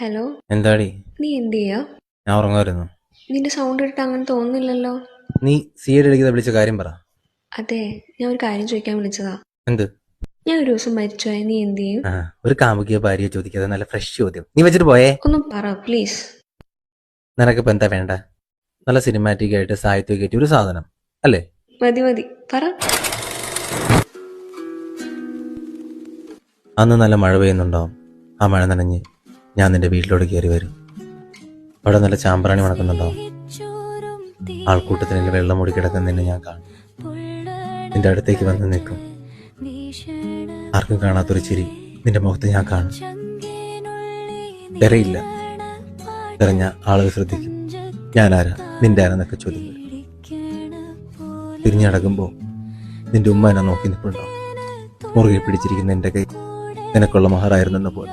Hello എന്താടി? നീ എന്ത് ചെയ്യാ ഞാൻ ഉറങ്ങുമായിരുന്നു. നിന്റെ സൗണ്ട് ഇട്ടിട്ട് അങ്ങനെ തോന്നുന്നില്ലല്ലോ. നീ സി എഡ് അടിക്കുന്ന വിളിച്ച കാര്യം പറ. അതെ ഞാൻ ഒരു കാര്യം ചോദിക്കാൻ വിളിച്ചതാ. എന്ത്? ഞാൻ ഒരു ദിവസം മരിച്ചുപോയ നീ എന്ത് ചെയ്യും? ആ ഒരു കാമുകിയ ഭാര്യയെ ചോദിക്കാതെ നല്ല ഫ്രഷ് ചോദ്യം. നീ വെച്ചിട്ട് പോയേ? ഒന്ന് പറ പ്ലീസ് നിനക്കിപ്പോ എന്താ വേണ്ട? നല്ല സിനിമാറ്റിക് ആയിട്ട് സാഹിത്യമായിട്ട് ഒരു സാധനം അല്ലേ? മതി മതി. പറ. അന്ന് നല്ല മഴ പെയ്യുന്നുണ്ടാവും. ആ മഴ നനഞ്ഞ് ഞാൻ നിന്റെ വീട്ടിലോട്ട് കയറി വരും. അവിടെ നല്ല ചാമ്പ്രാണി മണക്കുന്നുണ്ടാവും ആൾക്കൂട്ടത്തിന് വെള്ളം മൂടി കിടക്കുന്നതിനെ ഞാൻ കാണും. നിന്റെ അടുത്തേക്ക് വന്ന് നിൽക്കും. ആർക്കും കാണാത്തൊരു ചിരി നിന്റെ മുഖത്ത് ഞാൻ കാണും. തെരയില്ല. തെരഞ്ഞ ആളുകൾ ശ്രദ്ധിക്കും. ഞാനാരാ? നിന്റെ ആരാന്നൊക്കെ ചോദ്യം വരും. തിരിഞ്ഞടക്കുമ്പോ നിന്റെ ഉമ്മ എന്നെ നോക്കി നിൽപ്പുണ്ടാവും മുറുകെ പിടിച്ചിരിക്കുന്ന എന്റെ കൈ നിനക്കുള്ള മഹറായിരുന്നെന്ന പോലെ.